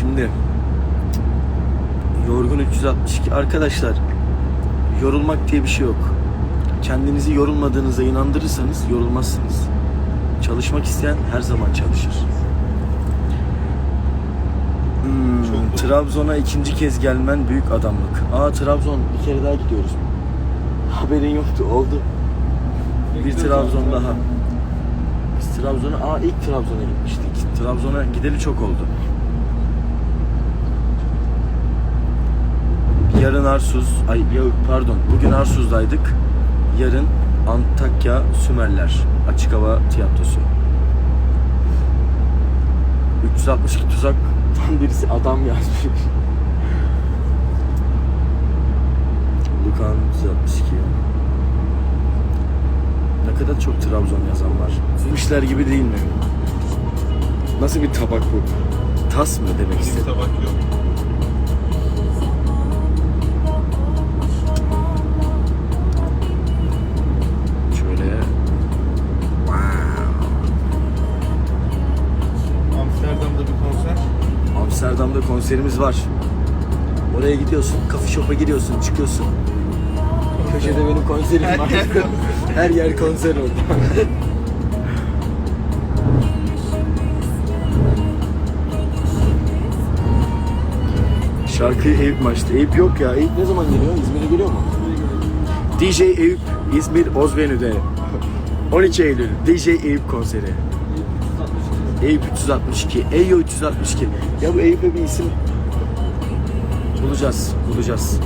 Şimdi Yorgun 362 arkadaşlar yorulmak diye bir şey yok. Kendinizi yorulmadığınıza inandırırsanız yorulmazsınız. Çalışmak isteyen her zaman çalışır. Hmm. Trabzon'a ikinci kez gelmen büyük adamlık. Aa Trabzon bir kere daha gidiyoruz. Haberin yoktu oldu. Bir Trabzon daha. Biz Trabzon'a, aa ilk Trabzon'a gitmiştik. Trabzon'a gideli çok oldu. Yarın Arsuz, ay ya, pardon bugün Arsuz'daydık. Yarın Antakya Sümerler Açık Hava Tiyatrosu. 362 tuzaktan birisi adam yazmış. Lukan 362. Ne kadar çok Trabzon yazan var. Bu işler gibi değil mi? Nasıl bir tabak bu? Tas mı demek Bir istedim? tabak yok. Amsterdam'da konserimiz var. Oraya gidiyorsun, coffee shop'a giriyorsun, çıkıyorsun. Köşede benim konserim var. Her yer konser oldu. Şarkıyı Eyüp mi açtı? Eyüp yok ya. Eyüp ne zaman geliyor? İzmir'e geliyor mu? DJ Eyüp İzmir Ozvenü'de. 12 Eylül DJ Eyüp konseri. Eyüp 362. Eyo 362. Ya bu Eyüp'e bir isim bulacağız. Bulacağız.